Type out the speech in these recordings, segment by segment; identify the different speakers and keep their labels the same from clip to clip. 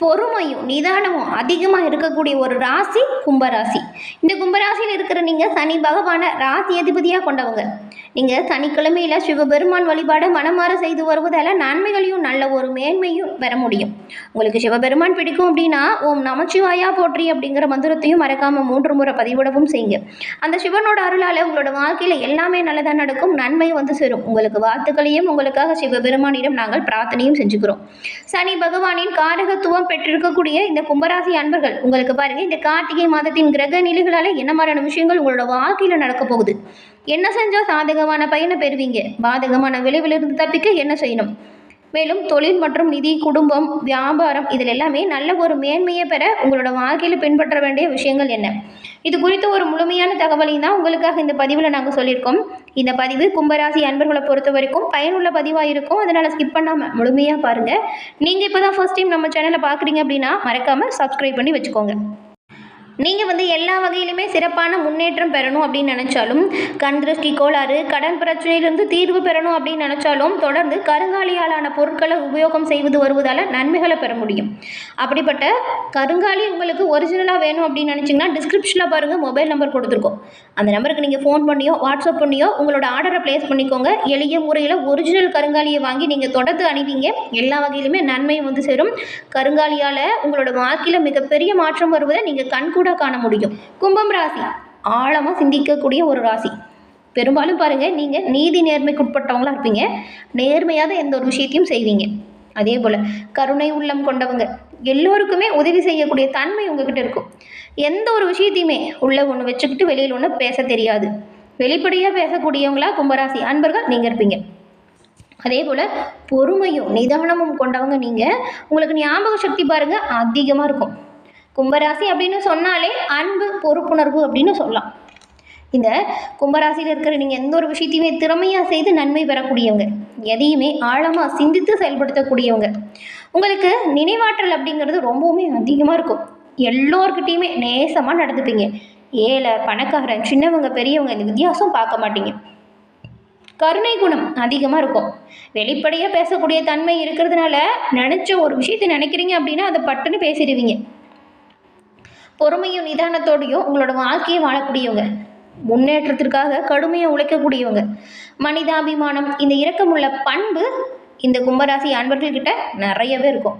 Speaker 1: பொறுமையும் நிதானமும் அதிகமாக இருக்கக்கூடிய ஒரு ராசி கும்பராசி. இந்த கும்பராசியில் இருக்கிற நீங்கள் சனி பகவானை ராசி அதிபதியாக கொண்டவங்க. நீங்கள் சனிக்கிழமையில் சிவபெருமான் வழிபாடு மனமாற செய்து வருவதால் நன்மைகளையும் நல்ல ஒரு மேன்மையும் பெற முடியும். உங்களுக்கு சிவபெருமான் பிடிக்கும் அப்படின்னா ஓம் நமச்சிவாயா போற்றி அப்படிங்கிற மந்திரத்தையும் மறக்காமல் மூன்று முறை பதிவிடவும் செய்யுங்க. அந்த சிவனோட அருளால் உங்களோட வாழ்க்கையில் எல்லாமே நல்லதாக நடக்கும் நன்மை வந்து சேரும். உங்களுக்கு வாழ்த்துக்களையும் உங்களுக்காக சிவபெருமானிடம் நாங்கள் பிரார்த்தனையும் செஞ்சுக்கிறோம். சனி பகவானின் காரகத்துவம் பெற்றிருக்கக்கூடிய இந்த கும்பராசி அன்பர்கள் உங்களுக்கு பாருங்க இந்த கார்த்திகை மாதத்தின் கிரக நிலைகளால் என்ன மாதிரியான விஷயங்கள் உங்களோட வாழ்க்கையில் நடக்க போகுது? என்ன செஞ்சால் சாதகமான பயனை பெறுவீங்க. பாதகமான விளைவிலிருந்து தப்பிக்க என்ன செய்யணும்? மேலும் தொழில் மற்றும் நிதி குடும்பம் வியாபாரம் இதில் எல்லாமே நல்ல ஒரு மேன்மையை பெற உங்களோட வாழ்க்கையில் பின்பற்ற வேண்டிய விஷயங்கள் என்ன? இது குறித்த ஒரு முழுமையான தகவலையும் தான் உங்களுக்காக இந்த பதிவில் நாங்கள் சொல்லியிருக்கோம். இந்த பதிவு கும்பராசி அன்பர்களை பொறுத்த வரைக்கும் பயனுள்ள பதிவாக இருக்கும். அதனால் ஸ்கிப் பண்ணாமல் முழுமையாக பாருங்கள் நீங்கள் இப்போ தான் ஃபர்ஸ்ட் டைம் நம்ம சேனலை பார்க்குறீங்க அப்படின்னா மறக்காமல் சப்ஸ்கிரைப் பண்ணி வச்சுக்கோங்க. நீங்கள் வந்து எல்லா வகையிலுமே சிறப்பான முன்னேற்றம் பெறணும் அப்படின்னு நினச்சாலும் கண் திருஷ்டி கோளாறு கடன் பிரச்சனையிலிருந்து தீர்வு பெறணும் அப்படின்னு நினச்சாலும் தொடர்ந்து கருங்காலியாலான பொருட்களை உபயோகம் செய்வது வருவதால் நன்மைகளை பெற முடியும். அப்படிப்பட்ட கருங்காலி உங்களுக்கு ஒரிஜினலாக வேணும் அப்படின்னு நினச்சிங்கன்னா டிஸ்கிரிப்ஷனில் பாருங்கள் மொபைல் நம்பர் கொடுத்துருக்கோம். அந்த நம்பருக்கு நீங்கள் ஃபோன் பண்ணியோ வாட்ஸ்அப் பண்ணியோ உங்களோட ஆர்டரை ப்ளேஸ் பண்ணிக்கோங்க. எளிய முறையில் ஒரிஜினல் கருங்காலியை வாங்கி நீங்கள் தொடர்ந்து அணிவிங்க. எல்லா வகையிலுமே நன்மை வந்து சேரும். கருங்காலியால் உங்களோட வாழ்க்கையில் மிகப்பெரிய மாற்றம் வருவதை நீங்கள் கண்கூட காண முடியும். கும்பம் ராசி. ஆழமாக சிந்திக்கக்கூடிய ஒரு ராசி. பெரும்பாலும் பாருங்கள் நீங்கள் நீதி நேர்மைக்குட்பட்டவங்களா இருப்பீங்க. நேர்மையாக எந்த ஒரு விஷயத்தையும் செய்வீங்க. அதே போல் கருணை உள்ளம் கொண்டவங்க. எல்லோருக்குமே உதவி செய்யக்கூடிய தன்மை உங்ககிட்ட இருக்கும். எந்த ஒரு விஷயத்தையுமே உள்ள ஒன்று வச்சுக்கிட்டு வெளியில் ஒன்று பேச தெரியாது. வெளிப்படையாக பேசக்கூடியவங்களா கும்பராசி. அன்பர்கள் நீங்கள் இருப்பீங்க. அதே போல் பொறுமையும் நிதானமும் கொண்டவங்க நீங்கள் உங்களுக்கு ஞாபக சக்தி பாருங்கள் அதிகமாக இருக்கும். கும்பராசி அப்படின்னு சொன்னாலே அன்பு பொறுப்புணர்வு அப்படின்னு சொல்லலாம். இந்த கும்பராசியில் இருக்கிற நீங்கள் எந்த ஒரு விஷயத்தையுமே திறமையாக செய்து நன்மை பெறக்கூடியவங்க எதையுமே ஆழமாக சிந்தித்து செயல்படுத்தக்கூடியவங்க. உங்களுக்கு நினைவாற்றல் அப்படிங்கிறது ரொம்பவுமே அதிகமாக இருக்கும். எல்லோர்கிட்டேயுமே நேசமாக நடந்துப்பீங்க. ஏழை பணக்காரன் சின்னவங்க பெரியவங்க இந்த வித்தியாசம் பார்க்க மாட்டீங்க. கருணை குணம் அதிகமாக இருக்கும். வெளிப்படையாக பேசக்கூடிய தன்மை இருக்கிறதுனால நினச்ச ஒரு விஷயத்தை நினைக்கிறீங்க அப்படின்னா அதை பட்டுன்னு பேசிடுவீங்க. பொறுமையும் நிதானத்தோடையும் உங்களோட வாழ்க்கையை வாழக்கூடியவங்க. முன்னேற்றத்திற்காக கடுமையாக உழைக்கக்கூடியவங்க. மனிதாபிமானம் இந்த இரக்கமுள்ள பண்பு இந்த கும்பராசி அன்பர்கள்கிட்ட நிறையவே இருக்கும்.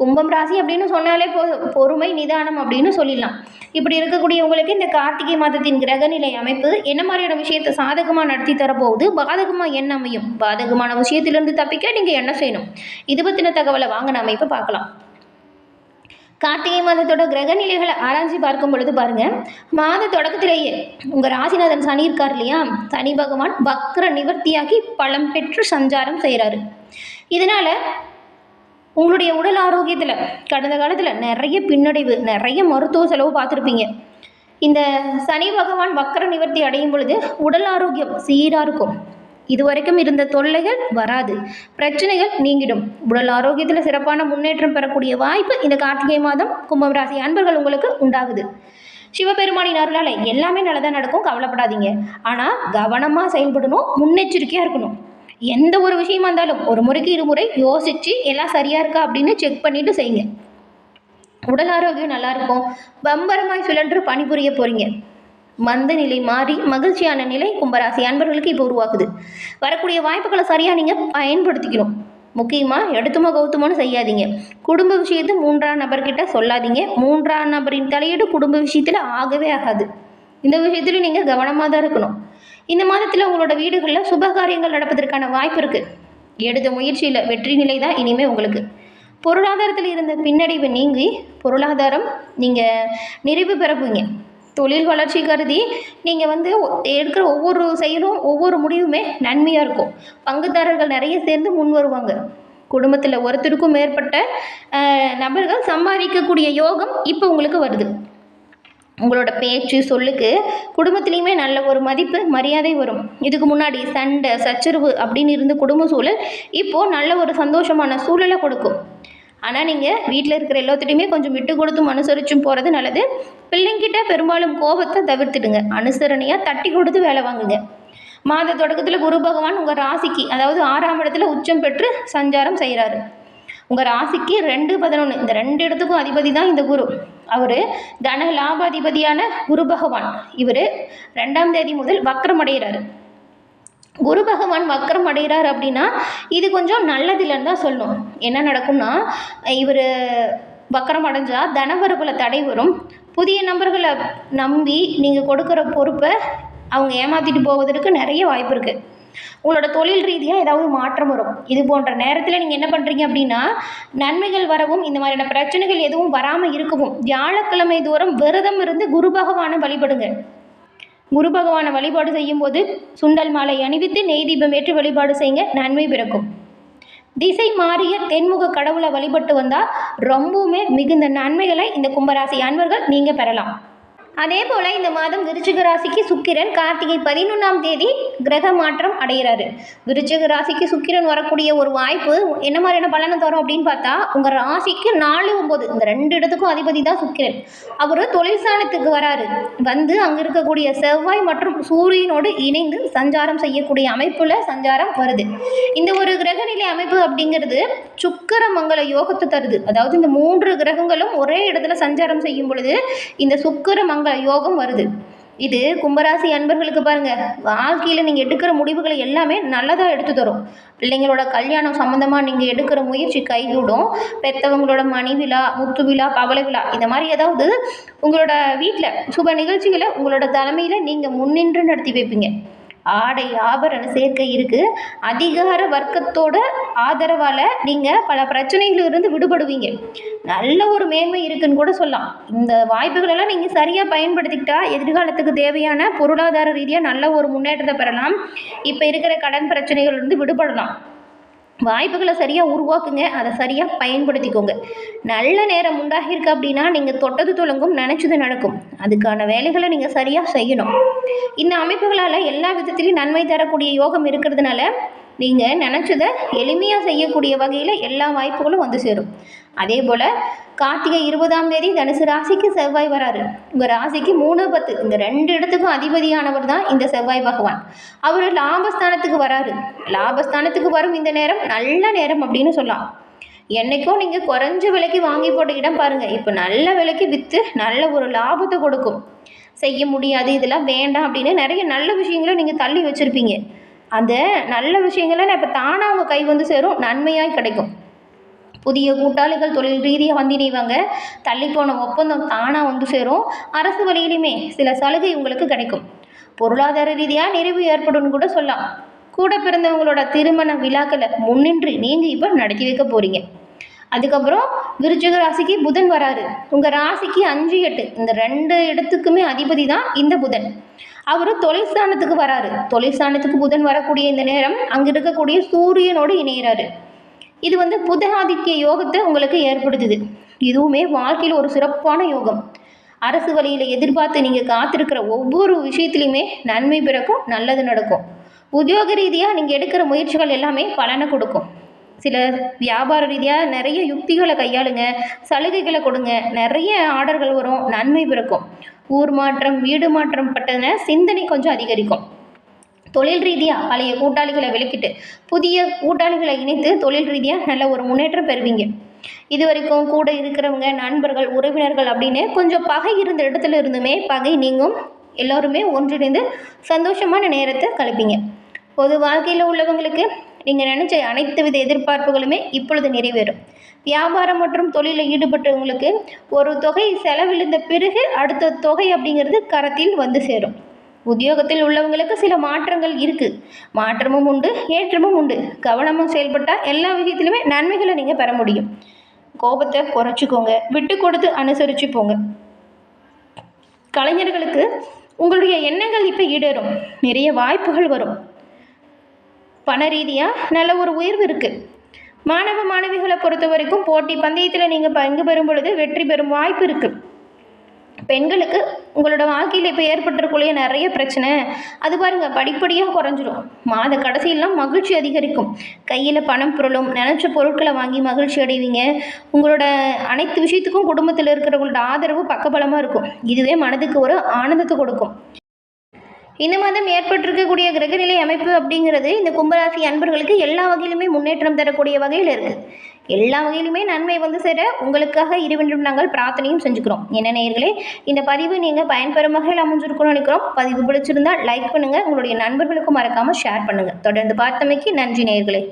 Speaker 1: கும்பம் ராசி அப்படின்னு சொன்னாலே போதும் பொறுமை நிதானம் அப்படின்னு சொல்லிடலாம். இப்படி இருக்கக்கூடியவங்களுக்கு இந்த கார்த்திகை மாதத்தின் கிரகநிலை அமைப்பு என்ன மாதிரியான விஷயத்தை சாதகமாக நடத்தி தரப்போகுது? பாதகமாக என்ன அமையும்? பாதகமான விஷயத்திலிருந்து தப்பிக்க நீங்கள் என்ன செய்யணும்? இது பற்றின தகவலை வாங்க நாம இப்போ பார்க்கலாம். கார்த்திகை மாதத்தோட கிரகநிலைகளை ஆராய்ச்சி பார்க்கும் பொழுது பாருங்க மாத தொடக்கத்திலேயே உங்கள் ராசிநாதன் சனி இருக்கார் இல்லையா? சனி பகவான் வக்ர நிவர்த்தியாகி பலம் பெற்று சஞ்சாரம் செய்கிறாரு இதனால் உங்களுடைய உடல் ஆரோக்கியத்தில் கடந்த காலத்தில் நிறைய பின்னடைவு நிறைய மருத்துவ செலவு பார்த்துருப்பீங்க. இந்த சனி பகவான் வக்கர நிவர்த்தி அடையும் பொழுது உடல் ஆரோக்கியம் சீராக இருக்கும். இதுவரைக்கும் இருந்த தொல்லைகள் வராது. பிரச்சனைகள் நீங்கிடும். உடல் ஆரோக்கியத்தில் சிறப்பான முன்னேற்றம் பெறக்கூடிய வாய்ப்பு இந்த கார்த்திகை மாதம் கும்பம் ராசி அன்பர்கள் உங்களுக்கு உண்டாகுது. சிவபெருமானின் அருளால் எல்லாமே நல்லதாக நடக்கும் கவலைப்படாதீங்க. ஆனால் கவனமாக செயல்படணும் முன்னெச்சரிக்கையாக இருக்கணும். எந்த ஒரு விஷயமா இருந்தாலும் ஒரு முறைக்கு இருமுறை யோசித்து எல்லாம் சரியாக இருக்கா அப்படின்னு செக் பண்ணிவிட்டு செய்யுங்க. உடல் ஆரோக்கியம் நல்லா இருக்கும். பம்பரமாய் சுழன்று பணிபுரிய போகிறீங்க மந்த நிலை மாறி மகிழ்ச்சியான நிலை கும்பராசி அன்பர்களுக்கு இப்போ உருவாக்குது வரக்கூடிய வாய்ப்புகளை சரியாக நீங்கள் பயன்படுத்திக்கணும். முக்கியமாக எடுத்துமோ கௌத்துமோன்னு செய்யாதீங்க. குடும்ப விஷயத்தை மூன்றாம் நபர்கிட்ட சொல்லாதீங்க. மூன்றாம் நபரின் தலையீடு குடும்ப விஷயத்தில் ஆகவே ஆகாது. இந்த விஷயத்துலையும் நீங்கள் கவனமாக தான் இருக்கணும். இந்த மாதத்தில் உங்களோட வீடுகளில் சுபகாரியங்கள் நடப்பதற்கான வாய்ப்பு இருக்குது எடுத்த முயற்சியில் வெற்றி நிலை தான் இனிமேல் உங்களுக்கு. பொருளாதாரத்தில் இருந்த பின்னடைவு நீங்கி பொருளாதாரம் நீங்கள் நிறைவு பெறப்புங்க தொழில் வளர்ச்சி கருதி நீங்கள் வந்து எடுக்கிற ஒவ்வொரு செயலும் ஒவ்வொரு முடிவுமே நன்மையாக இருக்கும். பங்குதாரர்கள் நிறைய சேர்ந்து முன் வருவாங்க. குடும்பத்தில் ஒருத்தருக்கும் மேற்பட்ட நபர்கள் சம்பாதிக்கக்கூடிய யோகம் இப்போ உங்களுக்கு வருது. உங்களோட பேச்சு சொல்லுக்கு குடும்பத்துலேயுமே நல்ல ஒரு மதிப்பு மரியாதை வரும். இதுக்கு முன்னாடி சண்டை சச்சரவு அப்படின்னு இருந்த குடும்ப சூழல் இப்போது நல்ல ஒரு சந்தோஷமான சூழலை கொடுக்கும். ஆனால் நீங்கள் வீட்டில் இருக்கிற எல்லாத்துட்டையுமே கொஞ்சம் விட்டு கொடுத்தும் அனுசரிச்சும் போகிறது நல்லது. பிள்ளைங்கிட்ட பெரும்பாலும் கோபத்தை தவிர்த்துடுங்க. அனுசரணையாக தட்டி கொடுத்து வேலை வாங்குங்க. மாத தொடக்கத்தில் குரு பகவான் உங்கள் ராசிக்கு அதாவது ஆறாம் இடத்துல உச்சம் பெற்று சஞ்சாரம் செய்கிறாரு உங்கள் ராசிக்கு ரெண்டு பதினொன்று இந்த ரெண்டு இடத்துக்கும் அதிபதி தான் இந்த குரு. அவர் தன லாபாதிபதியான குரு பகவான். இவர் ரெண்டாம் தேதி முதல் வக்கரமடைகிறாரு குரு பகவான் வக்கரம் அடைகிறார் அப்படின்னா இது கொஞ்சம் நல்லதில்லைன்னு தான் சொல்லணும். என்ன நடக்கும்னா இவர் வக்கரம் அடைஞ்சால் தனவரவுல தடை வரும். புதிய நபர்களை நம்பி நீங்கள் கொடுக்குற பொறுப்பை அவங்க ஏமாற்றிட்டு போவதற்கு நிறைய வாய்ப்பு இருக்குது உங்களோட தொழில் ரீதியாக ஏதாவது மாற்றம் வரும். இது போன்ற நேரத்தில் நீங்கள் என்ன பண்ணுறீங்க அப்படின்னா நன்மைகள் வரவும் இந்த மாதிரியான பிரச்சனைகள் எதுவும் வராமல் இருக்கவும் வியாழக்கிழமை தோறும் விரதம் இருந்து குரு பகவானை வழிபடுங்க. குரு பகவானை வழிபாடு செய்யும்போது சுண்டல் மாலை அணிவித்து நெய் தீபம் ஏற்றி வழிபாடு செய்யுங்க நன்மை பிறக்கும். திசை மாறிய தென்முக கடவுளை வழிபட்டு வந்தால் ரொம்பவுமே மிகுந்த நன்மைகளை இந்த கும்பராசி அன்பர்கள் நீங்கள் பெறலாம். அதே போல் இந்த மாதம் விருச்சிக ராசிக்கு சுக்கிரன் கார்த்திகை பதினொன்றாம் தேதி கிரக மாற்றம் அடைகிறாரு. விருச்சிக ராசிக்கு சுக்கிரன் வரக்கூடிய ஒரு வாய்ப்பு என்ன மாதிரியான பலனை தரும் அப்படின்னு பார்த்தா உங்கள் ராசிக்கு நாலு ஒம்பது இந்த ரெண்டு இடத்துக்கும் அதிபதி தான் சுக்கிரன். அவர் தொழில் ஸ்தானத்துக்கு வராரு. வந்து அங்கே இருக்கக்கூடிய செவ்வாய் மற்றும் சூரியனோடு இணைந்து சஞ்சாரம் செய்யக்கூடிய அமைப்பில் சஞ்சாரம் வருது. இந்த ஒரு கிரகநிலை அமைப்பு அப்படிங்கிறது சுக்கர மங்கள யோகத்தை தருது. அதாவது இந்த மூன்று கிரகங்களும் ஒரே இடத்துல சஞ்சாரம் செய்யும் பொழுது இந்த சுக்கர யோகம் வருது. இது கும்பராசி அன்பர்களுக்கு பாருங்கள் வாழ்க்கையில் நீங்கள் எடுக்கிற முடிவுகளை எல்லாமே நல்லதாக எடுத்து தரும். பிள்ளைங்களோட கல்யாணம் சம்மந்தமாக நீங்கள் எடுக்கிற முயற்சி கைகூடும். பெற்றவங்களோட மணி விழா முத்து விழா பவள விழா இந்த மாதிரி ஏதாவது உங்களோட வீட்டில் சுப நிகழ்ச்சிகளை உங்களோட தலைமையில் நீங்கள் முன்னின்று நடத்தி வைப்பீங்க. ஆடை ஆபரண சேர்க்கை இருக்குது அதிகார வர்க்கத்தோட ஆதரவால் நீங்கள் பல பிரச்சனைகளிலிருந்து விடுபடுவீங்க. நல்ல ஒரு மேன்மை இருக்குன்னு கூட சொல்லலாம். இந்த வாய்ப்புகளெல்லாம் நீங்கள் சரியாக பயன்படுத்திக்கிட்டா எதிர்காலத்துக்கு தேவையான பொருளாதார ரீதியாக நல்ல ஒரு முன்னேற்றத்தை பெறலாம். இப்போ இருக்கிற கடன் பிரச்சனைகள்லேருந்து விடுபடலாம். வாய்ப்புகளை சரியாக உருவாக்குங்க. அதை சரியாக பயன்படுத்திக்கோங்க. நல்ல நேரம் உண்டாகியிருக்கு அப்படின்னா நீங்கள் தொட்டது தொடங்கும் நினச்சது நடக்கும். அதுக்கான வேலைகளை நீங்கள் சரியாக செய்யணும். இந்த அமைப்புகளால் எல்லா விதத்திலையும் நன்மை தரக்கூடிய யோகம் இருக்கிறதுனால நீங்கள் நினச்சதை எளிமையாக செய்யக்கூடிய வகையில் எல்லா வாய்ப்புகளும் வந்து சேரும். அதே போல் கார்த்திகை இருபதாம் தேதி தனுசு ராசிக்கு செவ்வாய் வராரு. உங்கள் ராசிக்கு மூணு பத்து இந்த ரெண்டு இடத்துக்கும் அதிபதியானவர் தான் இந்த செவ்வாய் பகவான். அவர் லாபஸ்தானத்துக்கு வராரு. லாபஸ்தானத்துக்கு வரும் இந்த நேரம் நல்ல நேரம் அப்படின்னு சொல்லலாம். என்றைக்கும் நீங்கள் குறைஞ்ச விலைக்கு வாங்கி போட்ட இடம் பாருங்கள் இப்போ நல்ல விலைக்கு விற்று நல்ல ஒரு லாபத்தை கொடுக்கும். செய்ய முடியாது இதெல்லாம் வேண்டாம் அப்படின்னு நிறைய நல்ல விஷயங்களை நீங்கள் தள்ளி வச்சுருப்பீங்க. அந்த நல்ல விஷயங்களை இப்போ தானாக உங்கள் கை வந்து சேரும் நன்மையாக கிடைக்கும். புதிய கூட்டாளிகள் தொழில் ரீதியாக வந்து இணைவாங்க. தள்ளிப்போன ஒப்பந்தம் தானாக வந்து சேரும். அரசு வழியிலுமே சில சலுகை உங்களுக்கு கிடைக்கும். பொருளாதார ரீதியாக நிறைவு ஏற்படும்னு கூட சொல்லலாம். கூட பிறந்தவங்களோட திருமண விழாக்களை முன்னின்று நீங்கள் இப்போ நடத்தி வைக்க போகிறீங்க அதுக்கப்புறம் விருச்சிக ராசிக்கு புதன் வராரு. உங்கள் ராசிக்கு அஞ்சு எட்டு. இந்த ரெண்டு இடத்துக்குமே அதிபதி தான் இந்த புதன். அவர் தொழிற்சானத்துக்கு வராரு. தொழிற்சானத்துக்கு புதன் வரக்கூடிய இந்த நேரம் அங்கே இருக்கக்கூடிய சூரியனோடு இணைகிறாரு இது வந்து புத யோகத்தை உங்களுக்கு ஏற்படுத்துது. இதுவுமே வாழ்க்கையில் ஒரு சிறப்பான யோகம். அரசு வழியில் எதிர்பார்த்து நீங்கள் காத்திருக்கிற ஒவ்வொரு விஷயத்துலையுமே நன்மை பிறக்கும் நல்லது நடக்கும். உத்தியோக ரீதியாக நீங்கள் எடுக்கிற முயற்சிகள் எல்லாமே பலனை கொடுக்கும். சில வியாபார ரீதியாக நிறைய யுக்திகளை கையாளுங்க சலுகைகளை கொடுங்க நிறைய ஆர்டர்கள் வரும் நன்மை பிறக்கும். ஊர் மாற்றம் வீடு மாற்றம் பட்டன சிந்தனை கொஞ்சம் அதிகரிக்கும். தொழில் ரீதியாக பழைய கூட்டாளிகளை விலக்கிட்டு புதிய கூட்டாளிகளை இணைத்து தொழில் ரீதியாக நல்ல ஒரு முன்னேற்றம் பெறுவீங்க. இது வரைக்கும் கூட இருக்கிறவங்க நண்பர்கள் உறவினர்கள் அப்படின்னு கொஞ்சம் பகை இருந்த இடத்துல இருந்துமே பகை நீங்கும். எல்லோருமே ஒன்றிணைந்து சந்தோஷமான நேரத்தை கழிப்பீங்க. பொது வாழ்க்கையில் உள்ளவங்களுக்கு நீங்கள் நினச்ச அனைத்து வித எதிர்பார்ப்புகளுமே இப்பொழுது நிறைவேறும். வியாபாரம் மற்றும் தொழிலில் ஈடுபட்டவங்களுக்கு ஒரு தொகை செலவிழுந்த பிறகு அடுத்த தொகை அப்படிங்கிறது கரத்தில் வந்து சேரும். உத்தியோகத்தில் உள்ளவங்களுக்கு சில மாற்றங்கள் இருக்குது மாற்றமும் உண்டு ஏற்றமும் உண்டு. கவனமும் செயல்பட்டால் எல்லா விஷயத்துலையுமே நன்மைகளை நீங்கள் பெற முடியும். கோபத்தை குறைச்சிக்கோங்க. விட்டு கொடுத்து அனுசரித்து போங்க. கலைஞர்களுக்கு உங்களுடைய எண்ணங்கள் இப்போ ஈடேறும். நிறைய வாய்ப்புகள் வரும். பண ரீதியாக நல்ல ஒரு உயர்வு இருக்குது மாணவ மாணவிகளை பொறுத்த வரைக்கும் போட்டி பந்தயத்தில் நீங்கள் பங்கு பெறும் பொழுது வெற்றி பெறும் வாய்ப்பு இருக்குது பெண்களுக்கு உங்களோட வாழ்க்கையில் இப்போ ஏற்பட்டிருக்கக்கூடிய நிறைய பிரச்சனை அது பாருங்கள் படிப்படியாக குறைஞ்சிரும். மாத கடைசியெல்லாம் மகிழ்ச்சி அதிகரிக்கும். கையில் பணம் புரளும் நினச்ச பொருட்களை வாங்கி மகிழ்ச்சி அடைவீங்க. உங்களோட அனைத்து விஷயத்துக்கும் குடும்பத்தில் இருக்கிறவங்களோட ஆதரவு பக்கபலமாக இருக்கும். இதுவே மனதுக்கு ஒரு ஆனந்தத்தை கொடுக்கும். இந்த மாதம் ஏற்பட்டிருக்கக்கூடிய கிரகநிலை அமைப்பு அப்படிங்கிறது இந்த கும்பராசி அன்பர்களுக்கு எல்லா வகையிலுமே முன்னேற்றம் தரக்கூடிய வகையில் இருக்குது எல்லா வகையிலுமே நன்மை வந்து சேர உங்களுக்காக இருவென்றும் நாங்கள் பிரார்த்தனையும் செஞ்சுக்கிறோம். என்ன நேர்களே இந்த பதிவு நீங்கள் பயன்பெறும் வகையில் அமைஞ்சிருக்கணும்னு நினைக்கிறோம். பதிவு பிடிச்சிருந்தால் லைக் பண்ணுங்கள் உங்களுடைய நண்பர்களுக்கும் மறக்காமல் ஷேர் பண்ணுங்கள் தொடர்ந்து பார்த்தமைக்கு நன்றி நேயர்களே.